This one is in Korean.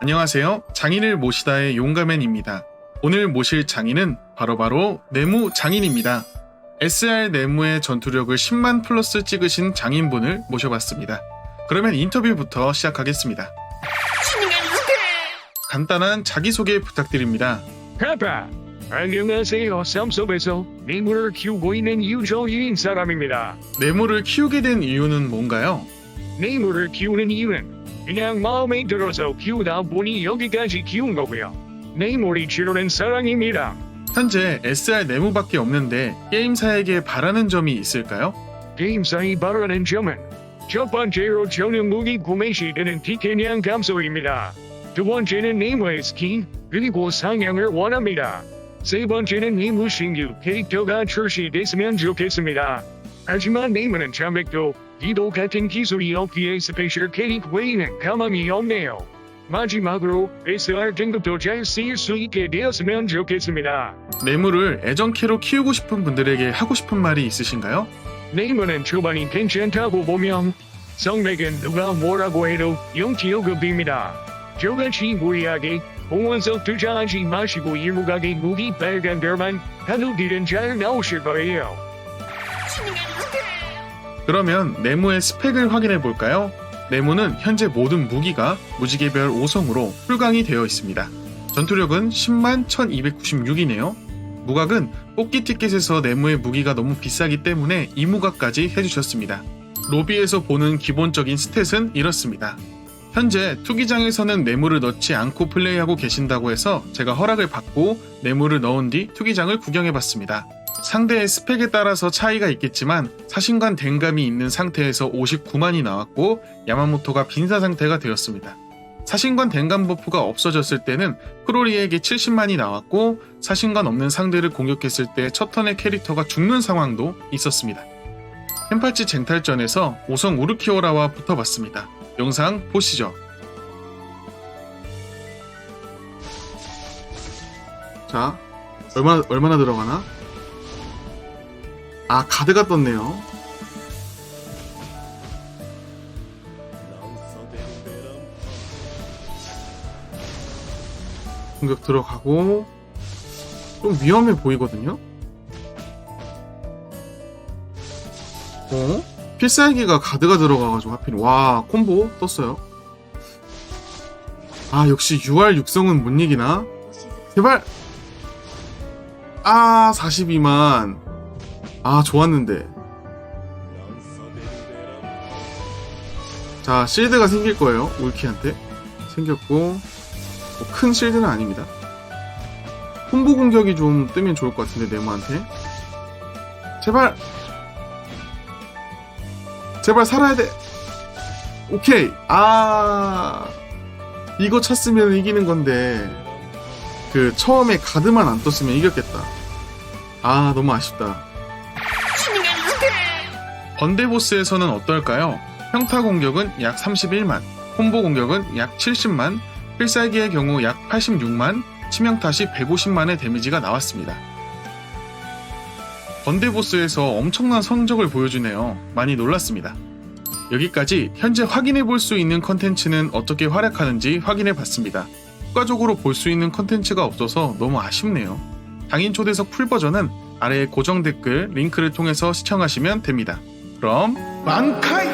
안녕하세요. 장인을 모시다의 용가맨입니다. 오늘 모실 장인은 바로 바로 네무 장인입니다. SR 네무의 전투력을 10만 플러스 찍으신 장인분을 모셔봤습니다. 그러면 인터뷰부터 시작하겠습니다. 간단한 자기소개 부탁드립니다. 파파 안녕하세요 삼섬에서 네모를 키우고 있는 유저인 사람입니다 네모를 키우게 된 이유는 뭔가요? 네모를 키우는 이유는 그냥 마음에 들어서 키우다 보니 여기까지 키운 거고요. 네모리 지르는 사랑입니다. 현재 SR 네모밖에 없는데 게임사에게 바라는 점이 있을까요? 게임사이 바라는 점은 첫 번째로 저는 무기 구매 시되는 티켓량 감소입니다. 두 번째는 네모의 스킨 그리고 상향을 원합니다. 세 번째는 네모 신규 캐릭터가 출시됐으면 좋겠습니다. 하지만 네모는 참백도 이도 같은 기술이 없기에 스페셜 캐릭 외에는 가망이 없네요 마지막으로 SR 등급도 잘 쓰일 수 있게 되었으면 좋겠습니다 네모를 애정캐로 키우고 싶은 분들에게 하고 싶은 말이 있으신가요? 네이버는 초반이 괜찮다고 보면 성맥은 누가 뭐라고 해도 영티요급입니다. 저같이 무리하게 공원석 투자하지 마시고 일무가게 무기 빨간 별만 뒤는 잘 나오실 거예요. 그러면 네모의 스펙을 확인해 볼까요? 네모는 현재 모든 무기가 무지개별 5성으로 풀강이 되어 있습니다. 전투력은 10만 1296이네요. 무각은 뽑기 티켓에서 네모의 무기가 너무 비싸기 때문에 이무각까지 해주셨습니다. 로비에서 보는 기본적인 스탯은 이렇습니다. 현재 투기장에서는 네모를 넣지 않고 플레이하고 계신다고 해서 제가 허락을 받고 네모를 넣은 뒤 투기장을 구경해봤습니다. 상대의 스펙에 따라서 차이가 있겠지만 사신관 댕감이 있는 상태에서 59만이 나왔고 야마모토가 빈사 상태가 되었습니다. 사신관 댕감 버프가 없어졌을 때는 크로리에게 70만이 나왔고 사신관 없는 상대를 공격했을 때 첫 턴의 캐릭터가 죽는 상황도 있었습니다. 펜팔치 쟁탈전에서 오성 우르키오라와 붙어봤습니다. 영상 보시죠. 자, 얼마, 얼마나 들어가나? 아, 가드가 떴네요. 공격 들어가고, 좀 위험해 보이거든요? 어? 필살기가 가드가 들어가가지고 하필, 와, 콤보 떴어요. 아, 역시 UR 육성은 못 이기나? 제발! 아, 42만. 아, 좋았는데. 자, 실드가 생길 거예요. 울키한테. 생겼고, 뭐 큰 실드는 아닙니다. 콤보 공격이 좀 뜨면 좋을 것 같은데, 네모한테. 제발! 제발 살아야 돼! 오케이! 아, 이거 쳤으면 이기는 건데, 그, 처음에 가드만 안 떴으면 이겼겠다. 아, 너무 아쉽다. 번데보스에서는 어떨까요? 평타 공격은 약 31만, 콤보 공격은 약 70만, 필살기의 경우 약 86만, 치명타시 150만의 데미지가 나왔습니다. 번데보스에서 엄청난 성적을 보여주네요. 많이 놀랐습니다. 여기까지 현재 확인해 볼 수 있는 컨텐츠는 어떻게 활약하는지 확인해 봤습니다. 추가적으로 볼 수 있는 컨텐츠가 없어서 너무 아쉽네요. 당인 초대석 풀 버전은 아래의 고정 댓글 링크를 통해서 시청하시면 됩니다. 그럼 만카이!